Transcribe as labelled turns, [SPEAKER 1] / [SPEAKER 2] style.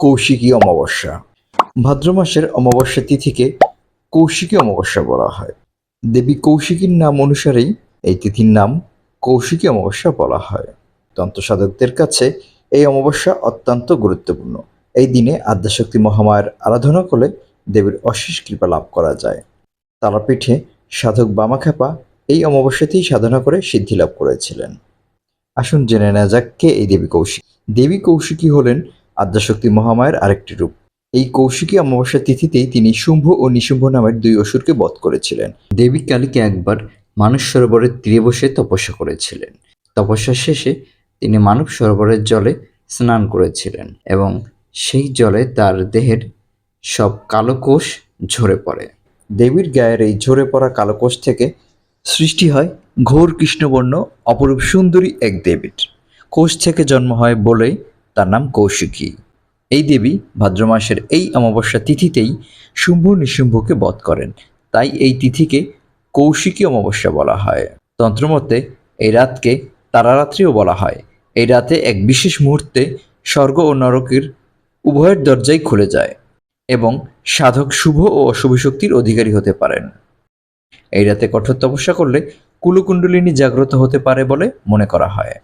[SPEAKER 1] কৌশিকী অমাবস্যা। ভাদ্র মাসের অমাবস্যা তিথিকে কৌশিকী অমাবস্যা বলা হয়। দেবী কৌশিকীর নাম অনুসারেই এই তিথির নাম কৌশিকী অমাবস্যা বলা হয়। তন্ত্রসাধকদের কাছে এই অমাবস্যা অত্যন্ত গুরুত্বপূর্ণ। এই দিনে আদ্যাশক্তি মহামায়ের আরাধনা করলে দেবীর অশেষ কৃপা লাভ করা যায়। তারাপীঠে সাধক বামাখ্যাপা এই অমাবস্যাতেই সাধনা করে সিদ্ধি লাভ করেছিলেন। আসুন জেনে নেওয়া যাক কে এই দেবী কৌশিক। দেবী কৌশিকী হলেন আদ্যাশক্তি মহামায়ের আরেকটি রূপ। এই কৌশিকী অমাবস্যা তিথিতেই তিনি শুম্ভ ও নিশুম্ভ নামের দুই অসুরকে বধ করেছিলেন। দেবী কালীকে একবার মানস সরোবরের তীরে বসে তপস্যা করেছিলেন। তপস্যা শেষে তিনি মানব সরোবরের জলে স্নান করেছিলেন এবং সেই জলে তার দেহের সব কালো কোষ ঝরে পড়ে। দেবীর গায়ের এই ঝরে পড়া কালো কোষ থেকে সৃষ্টি হয় ঘোর কৃষ্ণবর্ণ, অপরূপ সুন্দরী এক দেবীর। কোষ থেকে জন্ম হয় বলেই তার নাম কৌশিকী। এই দেবী ভাদ্র মাসের এই অমাবস্যা তিথিতেই শুম্ভ নিশুম্ভকে বধ করেন। তাই এই তিথিকে কৌশিকী অমাবস্যা বলা হয়। তন্ত্রমতে এই রাতকে তারারাত্রিও বলা হয়। এই রাতে এক বিশেষ মুহূর্তে স্বর্গ ও নরকের উভয়ের দরজাই খুলে যায় এবং সাধক শুভ ও অশুভ শক্তির অধিকারী হতে পারেন। এই রাতে কঠোর তপস্যা করলে কুলকুণ্ডলিনী জাগ্রত হতে পারে বলে মনে করা হয়।